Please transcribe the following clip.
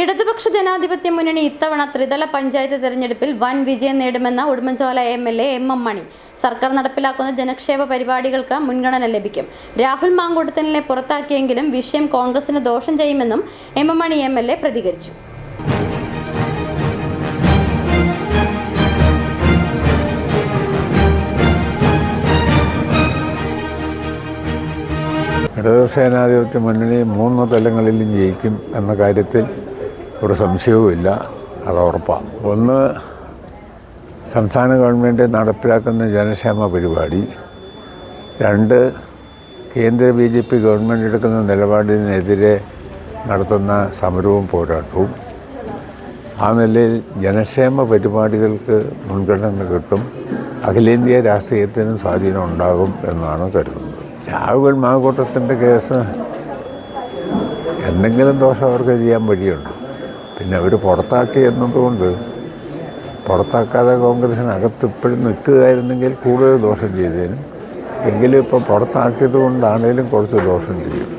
ഇടതുപക്ഷ ജനാധിപത്യ മുന്നണി ഇത്തവണ ത്രിതല പഞ്ചായത്ത് തെരഞ്ഞെടുപ്പിൽ വൻ വിജയം നേടുമെന്ന Udumbanchola M L A M M Mani. സർക്കാർ നടപ്പിലാക്കുന്ന ജനക്ഷേമ പരിപാടികൾക്ക് മുൻഗണന ലഭിക്കും. രാഹുൽ മാങ്കൂട്ടത്തിനെ പുറത്താക്കിയെങ്കിലും വിഷയം കോൺഗ്രസിന് ദോഷം ചെയ്യുമെന്നും M M Mani M L A പ്രതികരിച്ചു. ഇടതുസേനാധിപത്യ മുന്നണി മൂന്ന് തലങ്ങളിലും ജയിക്കും എന്ന കാര്യത്തിൽ ഒരു സംശയവുമില്ല. അത് ഉറപ്പാണ് ഒന്ന് സംസ്ഥാന ഗവൺമെന്റ് നടപ്പിലാക്കുന്ന ജനക്ഷേമ പരിപാടി. രണ്ട് കേന്ദ്ര ബി ജെ പി ഗവൺമെന്റ് എടുക്കുന്ന നിലപാടിനെതിരെ നടത്തുന്ന സമരവും പോരാട്ടവും. ആ നിലയിൽ ജനക്ഷേമ പരിപാടികൾക്ക് മുൻഗണന കിട്ടും. അഖിലേന്ത്യാ രാഷ്ട്രീയത്തിനും സ്വാധീനം ഉണ്ടാകും എന്നാണ് കരുതുന്നത്. രാഹുൽ മാകൂട്ടത്തിന്റെ കേസ് എന്തെങ്കിലും ദോഷം അവർക്ക് ചെയ്യാൻ വഴിയുണ്ട്? പിന്നെ അവർ പുറത്താക്കി എന്നതുകൊണ്ട് പുറത്താക്കാതെ കോൺഗ്രസിനകത്ത് ഇപ്പോഴും നിൽക്കുകയായിരുന്നെങ്കിൽ കൂടുതൽ ദോഷം ചെയ്തേനും. എങ്കിലും ഇപ്പോൾ പുറത്താക്കിയത് കൊണ്ടാണേലും കുറച്ച് ദോഷം ചെയ്യും.